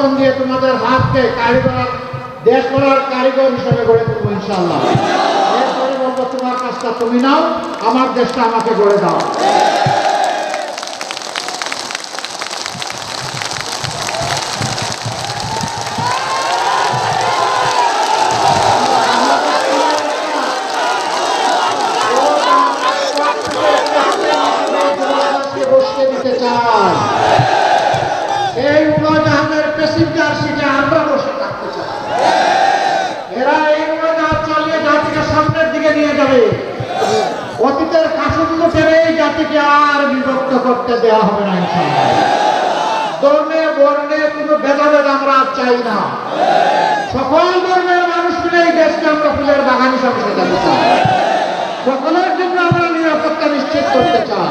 সমর্থন দিয়ে তোমাদের হাতকে কারিগর দেশ করার কারিগর হিসেবে গড়ে তুলবো ইনশাল্লাহ তোমার কাজটা তুমি নাও, আমার দেশটা আমাকে গড়ে দাও। প্যাসেঞ্জার সিটে আমরা বসে থাকতে চাই। এরা এই উড়োজাহাজ চালিয়ে জাতিকে সামনের দিকে নিয়ে যাবে। অতীতের কাশুগুলো ছেড়ে এই জাতিকে আর বিভক্ত করতে দেওয়া হবে না ধর্মে, বর্ণে কোনো ভেদাভেদ আমরা চাই না। সকল ধর্মের মানুষ মিলে এই দেশকে আমরা ফুলের বাগান হিসাবে সাজাতে চাই। সকলের জন্য আমরা নিরাপত্তা নিশ্চিত করতে চাই।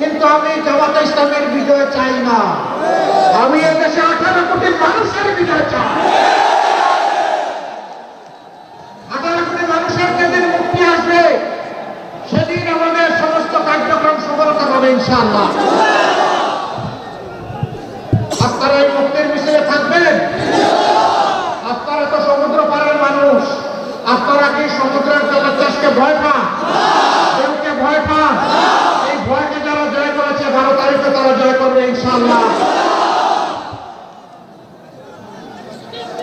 কিন্তু আমি জামাতে ইসলামের বিজয় চাই না। আমি এদেশে আঠারো কোটি মানুষের বিজয় চাই। কোটি মানুষের মুক্তি আসবে, সেদিন আমাদের সমস্ত কার্যক্রম আপনারা মুক্তির আপনারা তো সমুদ্র পাড়ের মানুষ। আপনারা কি সমুদ্রের জলোচ্ছ্বাসকে ভয় পান কেউকে ভয় পান এই ভয়কে যারা জয় তারিখে তারা জয় করবে ইনশাআল্লাহ।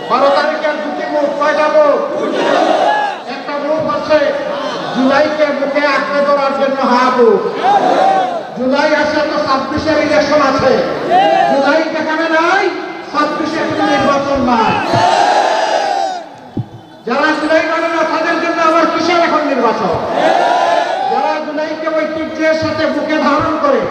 বারো তারিখের দুটি মুখ কয়টা মুখ একটা মুখ হচ্ছে জুলাইকে মুখে আঁকড়ে ধরার জন্য হাবু। জুলাই আসে তো ছাব্বিশের ইলেকশন আছে। জুলাই যেখানে নাই, ছাব্বিশে কোনো নির্বাচন নাই। যারা জুলাই মানে না, তাদের জন্য আবার কিসের এখন নির্বাচন? যারা জুলাইকে ঐতিহ্যের সাথে বুকে ধারণ করে